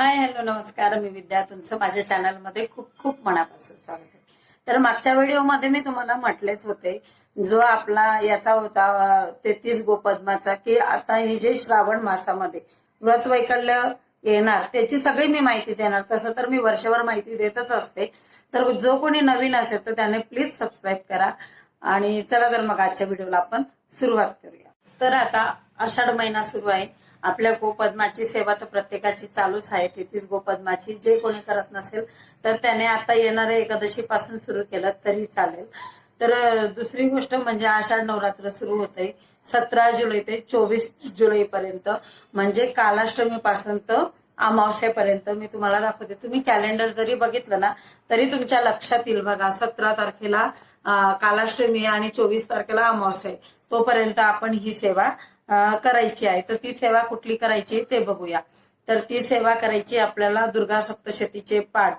Hi hello नमस्कार. मी विद्या तुमचं माझ्या चॅनलमध्ये खूप खूप मनापासून स्वागत आहे. तर मागच्या व्हिडिओमध्ये मी तुम्हाला म्हटलेच होते जो आपला याचा होता तेहतीस गोपद्माचा की आता हे जे श्रावण मासामध्ये व्रत वैकल्य येणार त्याची सगळी मी माहिती देणार. तसं तर मी वर्षभर माहिती देतच असते. तर जो कोणी नवीन असेल तर त्याने प्लीज सबस्क्राईब करा. आणि चला तर मग आजच्या व्हिडिओला आपण सुरुवात करूया. तर आता आषाढ महिना सुरू आहे. आपल्या गोपद्माची सेवा तर प्रत्येकाची चालूच आहे. तिथेच गोपद्माची जे कोणी करत नसेल तर त्याने आता येणाऱ्या एकादशी पासून सुरू केलं तरी चालेल. तर दुसरी गोष्ट म्हणजे आषाढ नवरात्र सुरू होते सतरा जुलै ते चोवीस जुलै पर्यंत म्हणजे कालाष्टमी पासून तर अमावस्येपर्यंत. मी तुम्हाला दाखवते. तुम्ही कॅलेंडर जरी बघितलं ना तरी तुमच्या लक्षात येईल बघा सतरा तारखेला कालाष्टमी आणि चोवीस तारखेला अमावस्या तोपर्यंत आपण ही सेवा करायची आहे. तर ती सेवा कुठली करायची ते बघूया. तर ती सेवा करायची आपल्याला दुर्गा सप्तशतीचे पाठ.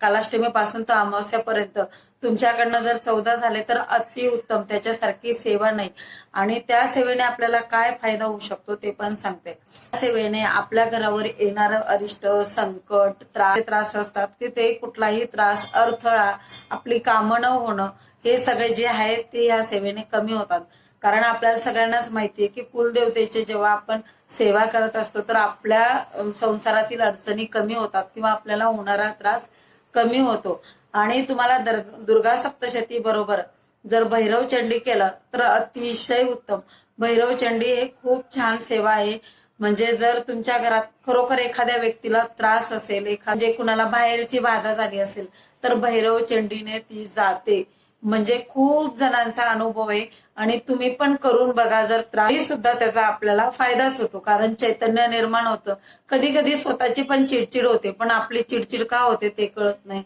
कालाष्टमी पासून तर अमावस्यापर्यंत. तुमच्याकडनं जर चौदा झाले तर अति उत्तम. त्याच्यासारखी सेवा नाही. आणि त्या सेवेने आपल्याला काय फायदा होऊ शकतो ते पण सांगते. त्या सेवेने आपल्या घरावर येणार अरिष्ट संकट त्रास त्रास असतात की ते कुठलाही त्रास अडथळा आपली कामं न होणं हे सगळे जे आहे ते या सेवेने कमी होतात. कारण आपल्याला सगळ्यांनाच माहितीये की कुलदेवतेचे जेव्हा आपण सेवा करत असतो तर आपल्या संसारातील अडचणी कमी होतात किंवा आपल्याला होणारा त्रास कमी होतो. आणि तुम्हाला दुर्गा सप्तशती बरोबर जर भैरव चंडी केलं तर अतिशय उत्तम. भैरव चंडी हे खूप छान सेवा आहे. म्हणजे जर तुमच्या घरात खरोखर एखाद्या व्यक्तीला त्रास असेल एखाद्या कुणाला बाहेरची बाधा झाली असेल तर भैरव चंडीने ती जाते. म्हणजे खूप जणांचा अनुभव आहे. आणि तुम्ही पण करून बघा जर त्रास सुद्धा त्याचा आपल्याला फायदाच होतो. कारण चैतन्य निर्माण होतं. कधी कधी स्वतःची पण चिडचिड होते पण आपली चिडचिड का होते ते कळत नाही.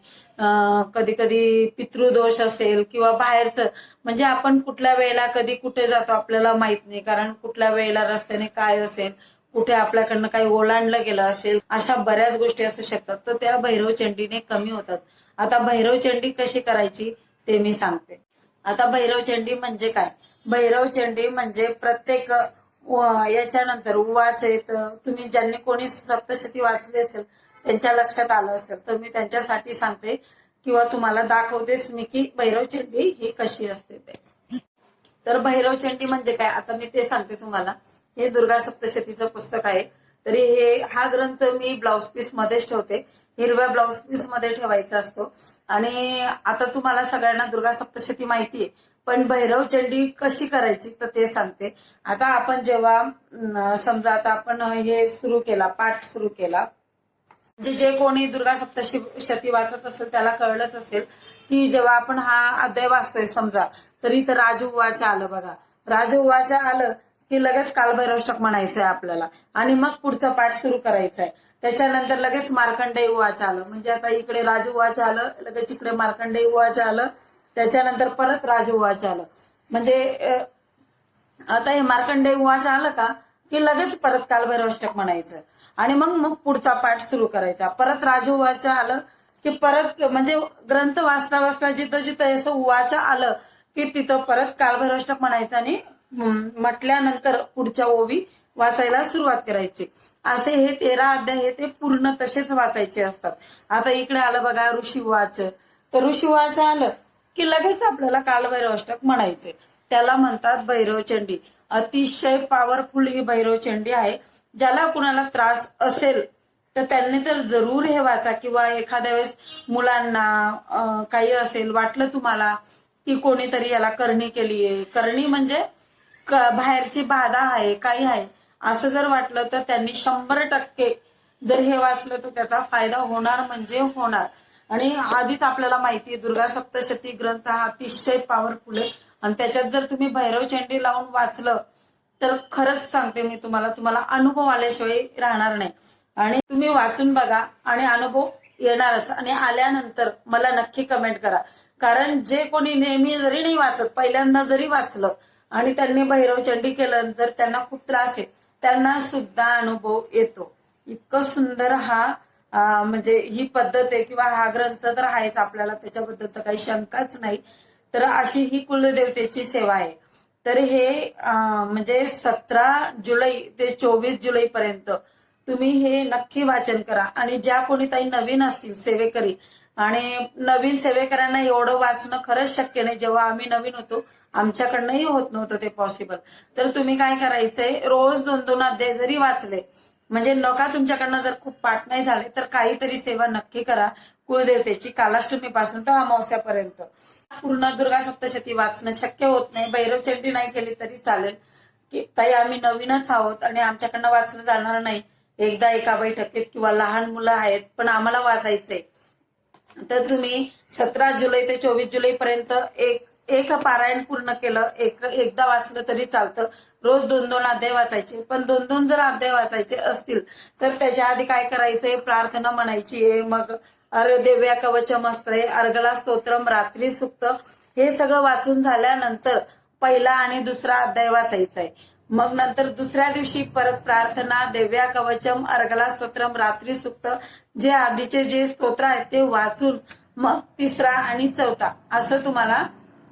कधी कधी पितृदोष असेल किंवा बाहेरचं म्हणजे आपण कुठल्या वेळेला कधी कुठे जातो आपल्याला माहीत नाही. कारण कुठल्या वेळेला रस्त्याने काय असेल कुठे आपल्याकडनं काही ओलांडलं गेलं असेल अशा बऱ्याच गोष्टी असू शकतात. तर त्या भैरव चंडीने कमी होतात. आता भैरव चंडी कशी करायची? ते मी सांगते. आता भैरव चंडी म्हणजे काय? भैरव चंडी म्हणजे प्रत्येक याच्यानंतर उवाच येत. तुम्ही ज्यांनी कोणी सप्तशती वाचली असेल त्यांच्या लक्षात आलं असेल तर मी त्यांच्यासाठी सांगते किंवा तुम्हाला दाखवतेच मी की भैरव चंडी ही कशी असते ते. तर भैरव चंडी म्हणजे काय? आता मी ते सांगते तुम्हाला. हे दुर्गा सप्तशतीचं पुस्तक आहे. तरी हे हा ग्रंथ मी ब्लाउज पीस मध्येच ठेवते. हिरव्या ब्लाउज पीसमध्ये ठेवायचा असतो. आणि आता तुम्हाला सगळ्यांना दुर्गा सप्तशती माहितीये पण भैरव चंडी कशी करायची तर ते सांगते. आता आपण जेव्हा समजा आता आपण हे सुरू केला पाठ सुरू केला. म्हणजे जे कोणी दुर्गा सप्तशती वाचत असेल त्याला कळलंच असेल की जेव्हा आपण हा अध्याय वाचतोय समजा तर इथं राजू उवाच्या आलं बघा. राजू उवाच्या आलं की लगेच कालभैरवष्टक म्हणायचं आहे आपल्याला. आणि मग पुढचा पाठ सुरू करायचा आहे त्याच्यानंतर लगेच मार्कंडेय उवाचं आलं. म्हणजे आता इकडे राजू उवाचं आलं लगेच इकडे मार्कंडेय उवाचं आलं त्याच्यानंतर परत राजू उवाचं आलं. म्हणजे आता हे मार्कंडेय उवाचं आलं का की लगेच परत कालभैरवष्टक म्हणायचं. आणि मग मग पुढचा पाठ सुरू करायचा. परत राजू उवाचं आलं की परत म्हणजे ग्रंथ वाचता वाचता जिथं जिथं असं उवाचं आलं की तिथं परत कालभैरवष्टक म्हणायचं आणि म्हटल्यानंतर पुढच्या ओवी वाचायला सुरुवात करायची. असे हे तेरा अध्याय हे ते पूर्ण तसेच वाचायचे असतात. आता इकडे आलं बघा ऋषीवाच. तर ऋषीवाच आलं की लगेच आपल्याला कालभैरवाष्टक म्हणायचे. त्याला म्हणतात भैरवचंडी. अतिशय पॉवरफुल ही भैरवचंडी आहे. ज्याला कुणाला त्रास असेल तर त्यांनी तर जरूर हे वाचा. किंवा एखाद्या वेळेस मुलांना काही असेल वाटलं तुम्हाला की कोणीतरी याला करणी केलीये. करणी म्हणजे बाहेरची बाधा आहे काही आहे असं जर वाटलं तर त्यांनी शंभर टक्के जर हे वाचलं तर त्याचा फायदा होणार म्हणजे होणार. आणि आधीच आपल्याला माहिती दुर्गा सप्तशती ग्रंथ हा अतिशय पॉवरफुल आहे. आणि त्याच्यात जर तुम्ही भैरव चेंडी लावून वाचलं तर खरंच सांगते मी तुम्हाला तुम्हाला अनुभव आल्याशिवाय राहणार नाही. आणि तुम्ही वाचून बघा आणि अनुभव येणारच. आणि आल्यानंतर मला नक्की कमेंट करा. कारण जे कोणी नेहमी जरी नाही वाचत पहिल्यांदा जरी वाचलं आणि त्यांनी भैरव चंडी केलं तर त्यांना खूप त्रास आहे त्यांना सुद्धा अनुभव येतो. इतकं सुंदर हा म्हणजे ही पद्धत आहे किंवा हा ग्रंथ तर आहेच आपल्याला त्याच्याबद्दल तर काही शंकाच नाही. तर अशी ही कुलदेवतेची सेवा आहे. तर हे म्हणजे सतरा जुलै ते चोवीस जुलै पर्यंत तुम्ही हे नक्की वाचन करा. आणि ज्या कोणी ताई नवीन असतील सेवेकरी आणि नवीन सेवेकरांना एवढं वाचणं खरंच शक्य नाही. जेव्हा आम्ही नवीन होतो आमच्याकडनंही होत नव्हतं ते पॉसिबल तर तुम्ही काय करायचंय? रोज दोन दोन अध्याय जरी वाचले म्हणजे नका तुमच्याकडनं जर खूप पाठ नाही झाले तर काहीतरी सेवा नक्की करा. कुळदेवतेची कालाष्टमीपासून तर अमावस्यापर्यंत. पूर्ण दुर्गा सप्तशती वाचणं शक्य होत नाही. भैरवचंडी नाही केली तरी चालेल. की ताई आम्ही नवीनच आहोत आणि आमच्याकडनं वाचलं जाणार नाही. एकदा एका बैठकीत किंवा लहान मुलं आहेत पण आम्हाला वाचायचंय. तर तुम्ही सतरा जुलै ते चोवीस जुलै पर्यंत एक एक पारायण पूर्ण केलं एक एकदा वाचलं तरी चालतं. रोज दोन दोन अध्याय वाचायचे. पण दोन दोन जर अध्याय वाचायचे असतील तर त्याच्या आधी काय करायचंय प्रार्थना म्हणायची. आहे मग अरे देव्या कवचम असतंय अर्गला स्तोत्रम रात्री सुक्त. हे सगळं वाचून झाल्यानंतर पहिला आणि दुसरा अध्याय वाचायचा आहे मग नंतर दुसऱ्या दिवशी परत प्रार्थना देव्या कवचम अर्गला स्तोत्रम रात्री सुक्त जे आधीचे जे स्तोत्र आहेत ते वाचून मग तिसरा आणि चौथा असं तुम्हाला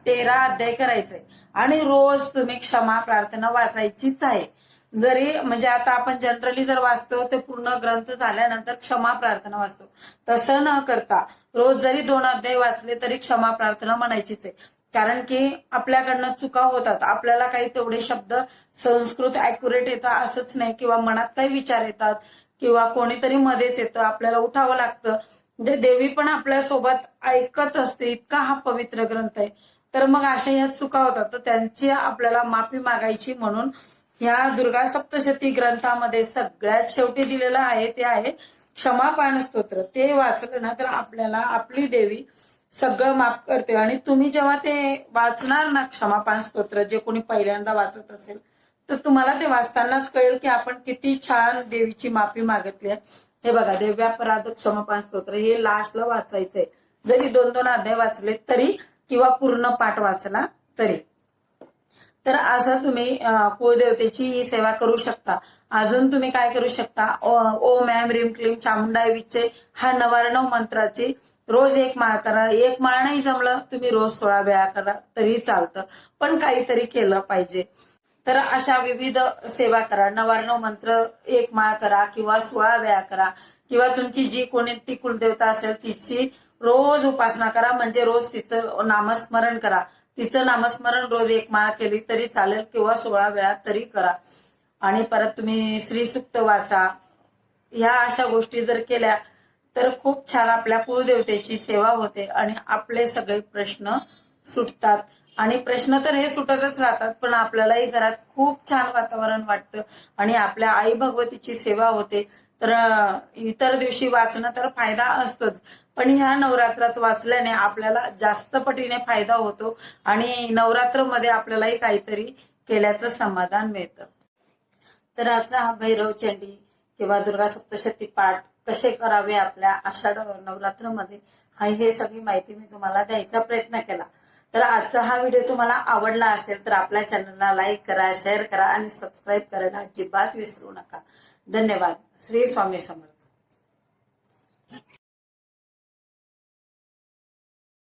तेरा अध्याय करायचंय. आणि रोज तुम्ही क्षमा प्रार्थना वाचायचीच आहे. जरी म्हणजे आता आपण जनरली जर वाचतो ते पूर्ण ग्रंथ झाल्यानंतर क्षमा प्रार्थना वाचतो. तसं न करता रोज जरी दोन अध्याय वाचले तरी क्षमा प्रार्थना म्हणायचीच आहे. कारण की आपल्याकडनं चुका होतात. आपल्याला काही तेवढे शब्द संस्कृत अॅक्युरेट येतात असंच नाही किंवा मनात काही विचार येतात किंवा कोणीतरी मध्येच येतं आपल्याला उठावं लागतं. म्हणजे देवी पण आपल्यासोबत ऐकत असते. इतका हा पवित्र ग्रंथ आहे. तर मग अशा ह्या चुका होतात. तर त्यांची आपल्याला माफी मागायची म्हणून ह्या दुर्गा सप्तशती ग्रंथामध्ये सगळ्यात शेवटी दिलेलं आहे ते आहे क्षमापान स्तोत्र ते वाचलं ना तर आपल्याला आपली देवी सगळं माफ करते. आणि तुम्ही जेव्हा ते वाचणार ना क्षमापान स्तोत्र जे कोणी पहिल्यांदा वाचत असेल तर तुम्हाला ते वाचतानाच कळेल की आपण किती छान देवीची माफी मागितली आहे. हे बघा देव्यापराध क्षमापान स्तोत्र हे लास्टला वाचायचंय. जरी दोन दोन अध्याय वाचले तरी किंवा पूर्ण पाठ वाचला तरी. तर असं तुम्ही कुळदेवतेची ही सेवा करू शकता. अजून तुम्ही काय करू शकता? ओ- ओम मॅम रिम क्लीम चामुंडा विचे हा नवारणव मंत्राची रोज एक माळ करा एक माळ नाही जमलं तुम्ही रोज सोळा वेळा करा तरी चालतं. पण काहीतरी केलं पाहिजे. तर अशा विविध सेवा करा. नवारणव मंत्र एक माळ करा किंवा सोळा वेळा करा. किंवा तुमची जी कोणी ती कुलदेवता असेल तिची रोज उपासना करा. म्हणजे रोज तिचं नामस्मरण करा. तिचं नामस्मरण रोज एक माळ केली तरी चालेल किंवा सोळा वेळा तरी करा. आणि परत तुम्ही श्रीसुक्त वाचा. ह्या अशा गोष्टी जर केल्या तर खूप छान आपल्या कुळदेवतेची सेवा होते आणि आपले सगळे प्रश्न सुटतात. आणि प्रश्न तर हे सुटतच राहतात पण आपल्यालाही घरात खूप छान वातावरण वाटतं आणि आपल्या आई भगवतीची सेवा होते. तर इतर दिवशी वाचणं तर फायदा असतोच पण ह्या नवरात्रात वाचल्याने आपल्याला जास्त पटीने फायदा होतो आणि नवरात्रमध्ये आपल्यालाही काहीतरी केल्याचं समाधान मिळतं. तर आजचा हा भैरव चंडी किंवा दुर्गा सप्तशती पाठ कसे करावे आपल्या आषाढ नवरात्रमध्ये? हा हे सगळी माहिती मी तुम्हाला द्यायचा प्रयत्न केला. तर आजचा हा व्हिडिओ तुम्हाला आवडला असेल तर आपल्या चॅनलला लाईक करा शेअर करा आणि सबस्क्राईब करायला अजिबात विसरू नका. धन्यवाद. श्री स्वामी समर्थ.